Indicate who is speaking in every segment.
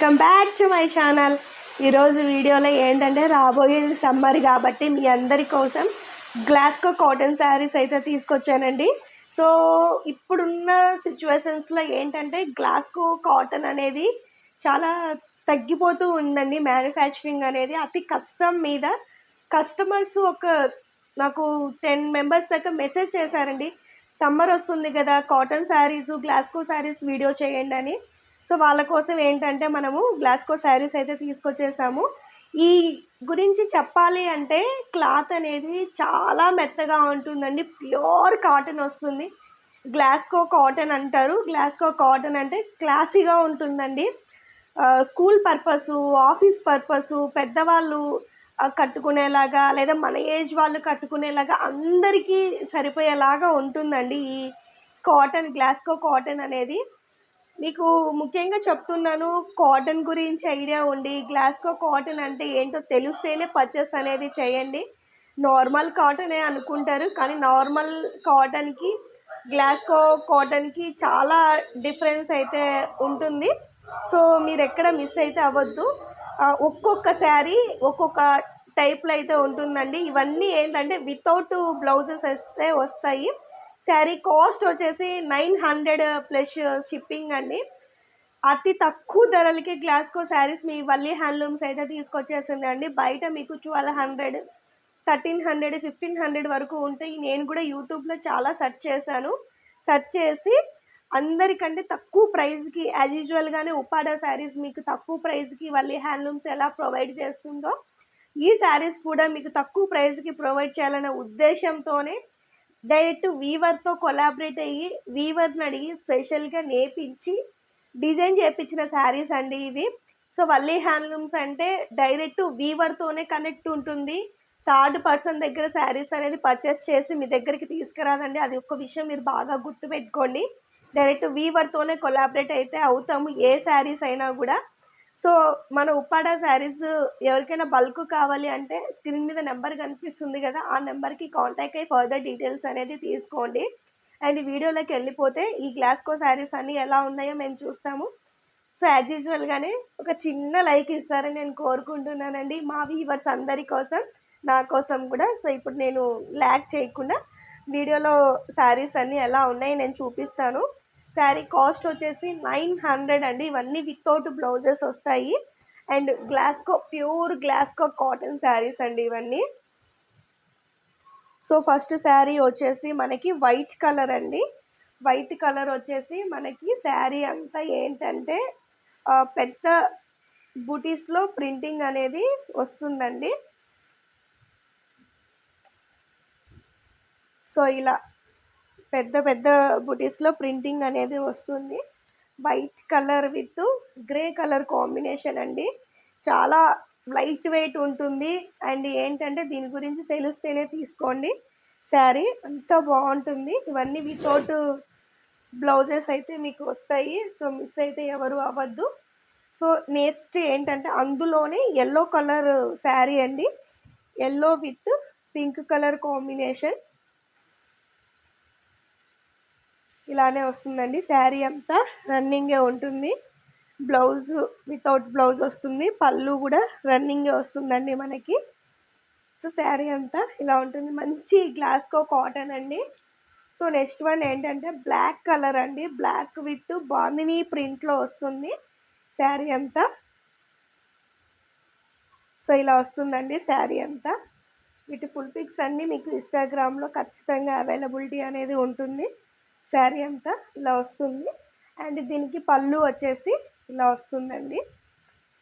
Speaker 1: Welcome back to my channel. ఈరోజు వీడియోలో ఏంటంటే రాబోయే సమ్మర్ కాబట్టి మీ అందరి కోసం గ్లాస్కో కాటన్ శారీస్ అయితే తీసుకొచ్చానండి. సో ఇప్పుడున్న సిచ్యువేషన్స్లో ఏంటంటే గ్లాస్కో కాటన్ అనేది చాలా తగ్గిపోతూ ఉందండి. మ్యానుఫ్యాక్చరింగ్ అనేది అతి కష్టం మీద కస్టమర్స్ ఒక నాకు టెన్ మెంబర్స్ దాకా మెసేజ్ చేశారండి. సమ్మర్ వస్తుంది కదా cotton saris Glasgow saris video చేయండి అని. సో వాళ్ళ కోసం ఏంటంటే మనము గ్లాస్కో శారీస్ అయితే తీసుకొచ్చేసాము. ఈ గురించి చెప్పాలి అంటే క్లాత్ అనేది చాలా మెత్తగా ఉంటుందండి. ప్యూర్ కాటన్ వస్తుంది. గ్లాస్కో కాటన్ అంటారు. గ్లాస్కో కాటన్ అంటే క్లాసీగా ఉంటుందండి. స్కూల్ పర్పస్ ఆఫీస్ పర్పస్ పెద్దవాళ్ళు కట్టుకునేలాగా లేదా మన ఏజ్ వాళ్ళు కట్టుకునేలాగా అందరికీ సరిపోయేలాగా ఉంటుందండి ఈ కాటన్ గ్లాస్కో కాటన్ అనేది. మీకు ముఖ్యంగా చెప్తున్నాను కాటన్ గురించి ఐడియా ఉండి గ్లాస్కో కాటన్ అంటే ఏంటో తెలిస్తేనే పర్చేస్ అనేది చేయండి. నార్మల్ కాటనే అనుకుంటారు కానీ నార్మల్ కాటన్కి గ్లాస్కో కాటన్కి చాలా డిఫరెన్స్ అయితే ఉంటుంది. సో మీరు ఎక్కడ మిస్ అయితే అవ్వద్దు. ఒక్కొక్క శారీ ఒక్కొక్క టైప్లో అయితే ఉంటుందండి. ఇవన్నీ ఏంటంటే వితౌట్ బ్లౌజెస్ అయితే వస్తాయి. శారీ కాస్ట్ వచ్చేసి నైన్ హండ్రెడ్ ప్లస్ షిప్పింగ్ అండి. అతి తక్కువ ధరలకి గ్లాస్కో శారీస్ మీ వల్లి హ్యాండ్లూమ్స్ అయితే తీసుకొచ్చేసిందండి అండి బయట మీకు twelve hundred thirteen hundred fifteen hundred వరకు ఉంటాయి. నేను కూడా యూట్యూబ్లో చాలా సెర్చ్ చేశాను. సెర్చ్ చేసి అందరికంటే తక్కువ ప్రైస్కి యాజ్ యూజువల్గానే ఉపాడా శారీస్ మీకు తక్కువ ప్రైస్కి వల్లి హ్యాండ్లూమ్స్ ఎలా ప్రొవైడ్ చేస్తుందో ఈ శారీస్ కూడా మీకు తక్కువ ప్రైస్కి ప్రొవైడ్ చేయాలనే ఉద్దేశంతోనే డైరెక్ట్ వీవర్తో కొలాబరేట్ అయ్యి వీవర్ని అడిగి స్పెషల్గా నేర్పించి డిజైన్ చేయించిన శారీస్ అండి ఇవి. సో వల్లీ హ్యాండ్లూమ్స్ అంటే డైరెక్ట్ వీవర్తోనే కనెక్ట్ ఉంటుంది. థర్డ్ పర్సన్ దగ్గర శారీస్ అనేది పర్చేస్ చేసి మీ దగ్గరికి తీసుకురాదండి. అది ఒక విషయం మీరు బాగా గుర్తుపెట్టుకోండి. డైరెక్ట్ వీవర్తోనే కొలాబరేట్ అయితే అవుతాము ఏ శారీస్ అయినా కూడా. సో మన ఉప్పాడ శారీస్ ఎవరికైనా బల్క్ కావాలి అంటే స్క్రీన్ మీద నెంబర్ కనిపిస్తుంది కదా ఆ నెంబర్కి కాంటాక్ట్ అయ్యి ఫర్దర్ డీటెయిల్స్ అనేది తీసుకోండి. అండ్ వీడియోలోకి వెళ్ళిపోతే ఈ గ్లాస్కో శారీస్ అన్నీ ఎలా ఉన్నాయో మేము చూస్తాము. సో యాజ్ యూజువల్గానే ఒక చిన్న లైక్ ఇస్తారని నేను కోరుకుంటున్నానండి. మా వీవర్స్ అందరి కోసం నా కోసం కూడా. సో ఇప్పుడు నేను ల్యాక్ చేయకుండా వీడియోలో శారీస్ అన్నీ ఎలా ఉన్నాయి నేను చూపిస్తాను. శారీ కాస్ట్ వచ్చేసి నైన్ హండ్రెడ్ అండి. ఇవన్నీ వితౌట్ బ్లౌజెస్ వస్తాయి. And Glasgow pure Glasgow cotton saris అండి ఇవన్నీ. సో ఫస్ట్ శారీ వచ్చేసి మనకి వైట్ కలర్ అండి. వైట్ కలర్ వచ్చేసి మనకి శారీ అంతా ఏంటంటే పెద్ద బుటీస్లో ప్రింటింగ్ అనేది వస్తుందండి. సో ఇలా పెద్ద పెద్ద బుటీస్లో ప్రింటింగ్ అనేది వస్తుంది. White colour with grey colour combination అండి. చాలా లైట్ వెయిట్ ఉంటుంది. అండ్ ఏంటంటే దీని గురించి తెలిస్తేనే తీసుకోండి. శారీ అంత బాగుంటుంది. ఇవన్నీ వితౌట్ బ్లౌజెస్ అయితే మీకు వస్తాయి. సో మిస్ అయితే ఎవరు అవ్వద్దు. సో నెక్స్ట్ ఏంటంటే అందులోనే ఎల్లో కలర్ శారీ అండి. Yellow with pink colour combination. ఇలానే వస్తుందండి. శారీ అంతా రన్నింగే ఉంటుంది. బ్లౌజ్ వితౌట్ బ్లౌజ్ వస్తుంది. పళ్ళు కూడా రన్నింగే వస్తుందండి మనకి. సో శారీ అంతా ఇలా ఉంటుంది. మంచి గ్లాస్కో కాటన్ అండి. సో నెక్స్ట్ వన్ ఏంటంటే బ్లాక్ కలర్ అండి. బ్లాక్ విత్ బాందిని ప్రింట్లో వస్తుంది. శారీ అంతా. సో ఇలా వస్తుందండి శారీ అంతా. వీటి ఫుల్ పిక్స్ అన్నీ మీకు ఇన్స్టాగ్రామ్లో ఖచ్చితంగా అవైలబిలిటీ అనేది ఉంటుంది. శారీ అంతా ఇలా వస్తుంది. అండ్ దీనికి పళ్ళు వచ్చేసి ఇలా వస్తుందండి.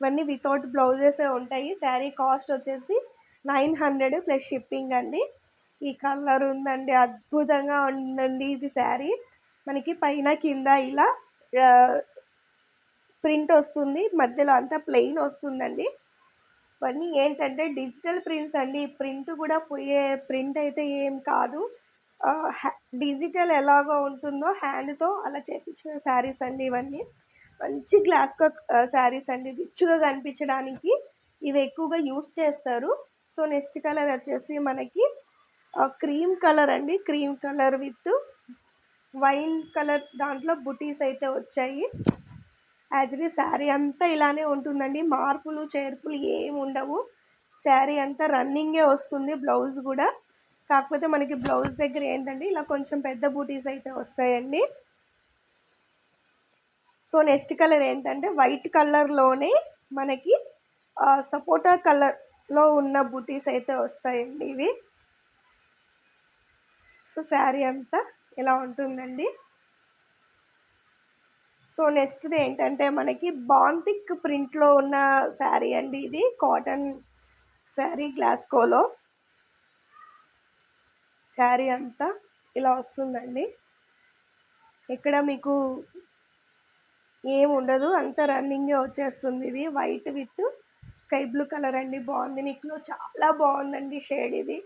Speaker 1: ఇవన్నీ వితౌట్ బ్లౌజెసే ఉంటాయి. శారీ కాస్ట్ వచ్చేసి నైన్ హండ్రెడ్ ప్లస్ షిప్పింగ్ అండి. ఈ కలర్ ఉందండి అద్భుతంగా ఉందండి ఇది శారీ. మనకి పైన కింద ఇలా ప్రింట్ వస్తుంది. మధ్యలో అంతా ప్లెయిన్ వస్తుందండి. ఇవన్నీ ఏంటంటే డిజిటల్ ప్రింట్స్ అండి. ప్రింట్ కూడా పోయే ప్రింట్ అయితే ఏం కాదు. డిజిటల్ ఎలాగో ఉంటుందో హ్యాండ్తో అలా చేపించిన శారీస్ అండి ఇవన్నీ. మంచి గ్లాస్కో శారీస్ అండి. రిచ్గా కనిపించడానికి ఇవి ఎక్కువగా యూస్ చేస్తారు. సో నెక్స్ట్ కలర్ వచ్చేసి మనకి క్రీమ్ కలర్ అండి. Cream colour with wine colour దాంట్లో బుటీస్ అయితే వచ్చాయి. యాక్చువల్లీ శారీ అంతా ఇలానే ఉంటుందండి. మార్పులు చేర్పులు ఏమి ఉండవు. శారీ అంతా రన్నింగే వస్తుంది బ్లౌజ్ కూడా. కాకపోతే మనకి బ్లౌజ్ దగ్గర ఏంటండి ఇలా కొంచెం పెద్ద బూటీస్ అయితే వస్తాయండి. సో నెక్స్ట్ కలర్ ఏంటంటే వైట్ కలర్లోనే మనకి సపోటా కలర్లో ఉన్న బూటీస్ అయితే వస్తాయండి ఇవి. సో శారీ అంతా ఇలా ఉంటుందండి. సో నెక్స్ట్ ఏంటంటే మనకి బాంతిక్ ప్రింట్లో ఉన్న శారీ అండి ఇది కాటన్ శారీ గ్లాస్కోలో. శారీ అంతా ఇలా వస్తుందండి. ఇక్కడ మీకు ఏం ఉండదు. అంత రన్నింగే వచ్చేస్తుంది ఇది. White with sky blue colour అండి. బాగుంది. నీకులో చాలా బాగుందండి షేడ్ ఇది.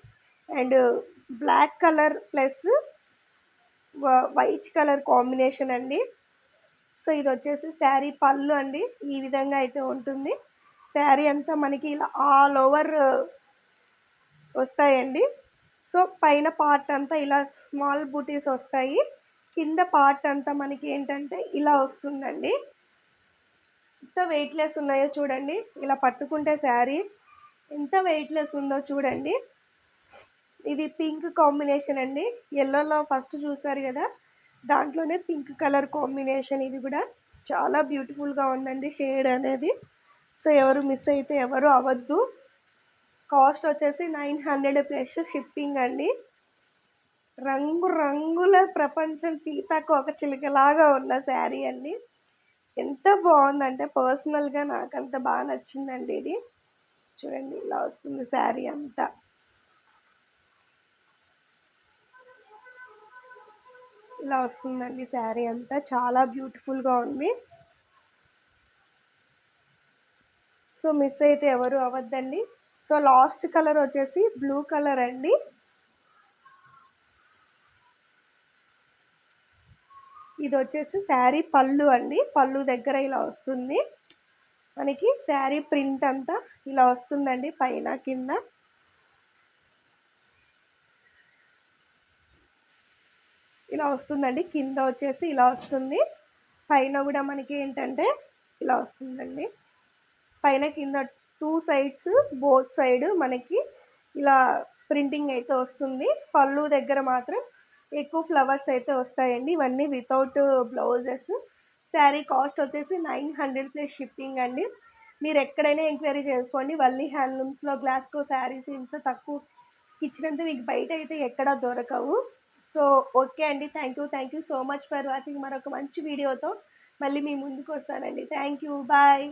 Speaker 1: And black colour plus white colour combination అండి. సో ఇది వచ్చేసి శారీ పళ్ళు అండి. ఈ విధంగా అయితే ఉంటుంది. శారీ అంతా మనకి ఇలా ఆల్ ఓవర్ వస్తాయండి. సో పైన పార్ట్ అంతా ఇలా స్మాల్ బూటీస్ వస్తాయి. కింద పార్ట్ అంతా మనకి ఏంటంటే ఇలా వస్తుందండి. ఎంత వెయిట్లెస్ ఉన్నాయో చూడండి. ఇలా పట్టుకుంటే శారీ ఎంత వెయిట్లెస్ ఉందో చూడండి. ఇది పింక్ కాంబినేషన్ అండి. ఎల్లోలో ఫస్ట్ చూసారు కదా. దాంట్లోనే పింక్ కలర్ కాంబినేషన్ ఇది కూడా. చాలా బ్యూటిఫుల్గా ఉందండి షేడ్ అనేది. సో ఎవరు మిస్ అయితే ఎవరు అవ్వద్దు. కాస్ట్ వచ్చేసి నైన్ హండ్రెడ్ ప్లస్ షిప్పింగ్ అండి. రంగు రంగుల ప్రపంచం చీతాకు ఒక చిలుకలాగా ఉన్న శారీ అండి. ఎంత బాగుందంటే పర్సనల్గా నాకు అంత బాగా నచ్చిందండి ఇది. చూడండి ఇలా వస్తుంది శారీ అంతా. ఇలా వస్తుందండి శారీ అంతా. చాలా బ్యూటిఫుల్గా ఉంది. సో మిస్ అయితే ఎవరు అవ్వద్దండి. సో లాస్ట్ కలర్ వచ్చేసి బ్లూ కలర్ అండి. ఇది వచ్చేసి శారీ పళ్ళు అండి. పళ్ళు దగ్గర ఇలా వస్తుంది. మనకి శారీ ప్రింట్ అంతా ఇలా వస్తుందండి పైన కింద. ఇలా వస్తుందండి. కింద వచ్చేసి ఇలా వస్తుంది. పైన కూడా మనకి ఏంటంటే ఇలా వస్తుందండి. పైన కింద టూ సైడ్స్ బోత్ సైడ్ మనకి ఇలా ప్రింటింగ్ అయితే వస్తుంది. పళ్ళు దగ్గర మాత్రం ఎక్కువ ఫ్లవర్స్ అయితే వస్తాయండి. ఇవన్నీ వితౌట్ బ్లౌజెస్. శారీ కాస్ట్ వచ్చేసి నైన్ హండ్రెడ్ ప్లస్ షిప్పింగ్ అండి. మీరు ఎక్కడైనా ఎంక్వైరీ చేసుకోండి. వల్లీ హ్యాండ్లూమ్స్లో గ్లాస్కో శారీస్ ఇంత తక్కువ ఇచ్చినంత మీకు బయట అయితే ఎక్కడ దొరకవు. సో ఓకే అండి. Thank you thank you so much for watching మరొక మంచి వీడియోతో మళ్ళీ మీ ముందుకు వస్తానండి. Thank you bye